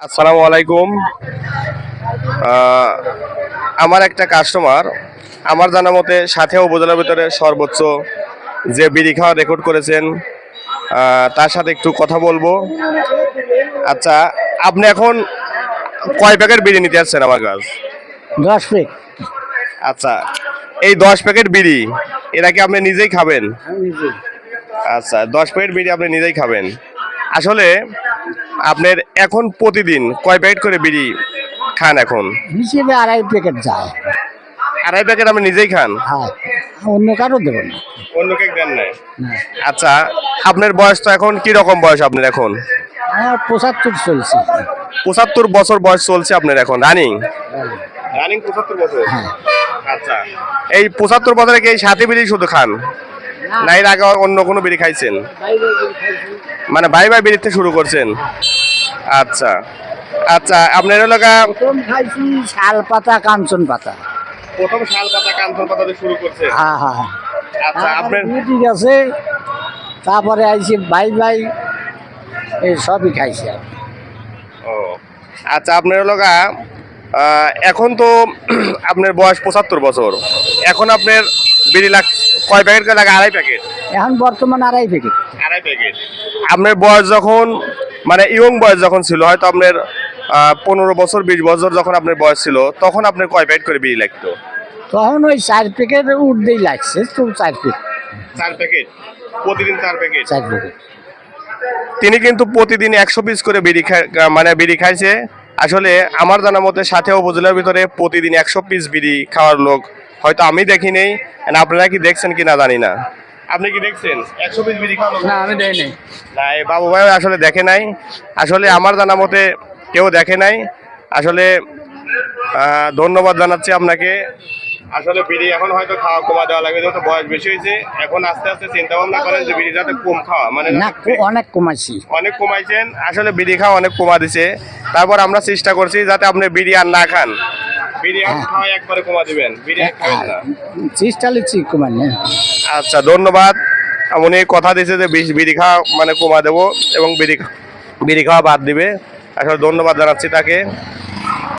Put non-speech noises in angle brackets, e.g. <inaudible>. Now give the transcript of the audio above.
আসসালামু আলাইকুম। আমার একটা কাস্টমার আমার জানা মতে সাথে উপজেলার ভিতরে সর্বোচ্চ যে বিড়ি খাওয়া রেকর্ড করেছেন তার সাথে একটু কথা বলব। আচ্ছা আপনি এখন কয় প্যাকেট বিড়ি নিতে আসছেন আমার কাছ? দশ ফিট আচ্ছা এই দশ প্যাকেট বিড়ি এরা কি আপনি নিজেই খাবেন? আচ্ছা দশ প্যাকেট বিড়ি আপনি নিজেই খাবেন। আসলে আপনার এখন প্রতিদিন কয় প্যাকেট করে বিড়ি খান এখন? হিসেবে আড়াই প্যাকেট যায়। আড়াই প্যাকেট আপনি নিজেই খান? হ্যাঁ অন্য কারও দেবো না। অন্য কেক দেন না। আচ্ছা আপনার বয়স তো এখন কি রকম বয়স আপনার এখন? আমার পঁচাত্তর চলছে। পঁচাত্তর বছর বয়স চলছে আপনার এখন রানিং? রানিং। পঁচাত্তর বছর? হ্যাঁ। আচ্ছা এই পঁচাত্তর বছরে কি সাথে বিড়ি শুধু খান? না। এর আগে অন্য কোনো বিড়ি খাইছেন? মানে ভাই ভাই বিড়িতে শুরু করছেন? আচ্ছা। আচ্ছা আপনার এলাকা প্রথম খাইছি শাল পাতা কাঞ্চন পাতা। প্রথম শাল পাতা কাঞ্চন পাতা দিয়ে শুরু করছেন? হ্যাঁ হ্যাঁ। আচ্ছা আপনার ঠিক আছে। তারপরে আইছি বাই বাই। এই সবই খাইছি। ও আচ্ছা আপনার এলাকা এখন তো <clears throat> আপনার বয়স পঁচাত্তর বছর। এখন আপনার বিড়ি লাখ কয় প্যাকেট করে লাগে? আড়াই প্যাকেট? এখন বর্তমান আড়াই প্যাকেট। আড়াই প্যাকেট। আপনার বয়স যখন মানে ইয়ং বয়স যখন ছিল হয়তো আপনার পনেরো বছর বিশ বছর যখন আপনার বয়স ছিল তখন আপনার কয় প্যাকেট করে বিড়ি লাগতো? তখন ওই চার প্যাকেট উঠতেই লাগছে তো চার প্যাকেট। চার প্যাকেট? প্রতিদিন চার প্যাকেট? চার প্যাকেট। তিনি কিন্তু প্রতিদিন একশো পিস করে বিড়ি মানে বিড়ি খাইছে। আসলে আমার জানা মতে সাথে উপজেলার ভিতরে প্রতিদিন একশো পিস বিড়ি খাওয়ার লোক হয়তো আমি দেখি নেই আপনারা কি দেখছেন কি না জানি না। আপনি কি দেখছেন? একশো পিস বিড়ি না আমি দেই নাই না এই বাবু ভাই আসলে দেখে নাই। আসলে আমার জানা মতে কেউ দেখে নাই। আসলে ধন্যবাদ জানাচ্ছি আপনাকে। আসলে বিড়ি এখন হয়তো খাওয়া কমা দেওয়া লাগবে যেহেতু বয়স বেশি হয়েছে। এখন আস্তে আস্তে চিন্তা ভাবনা করেন যে বিড়ি যাতে কম খাওয়া মানে অনেক কমাইছি। অনেক কমাইছেন। আসলে বিড়ি খাওয়া অনেক কমা দিছে। তারপর আমরা চেষ্টা করছি যাতে আপনি বিড়ি আর না খান। কমাই না। আচ্ছা ধন্যবাদ। উনি কথা দিয়েছে যে বিষ- বিড়ি খাওয়া মানে কমা দেবো এবং বিড়ি বিড়ি খাওয়া বাদ দিবে। আসলে ধন্যবাদ জানাচ্ছি তাকে।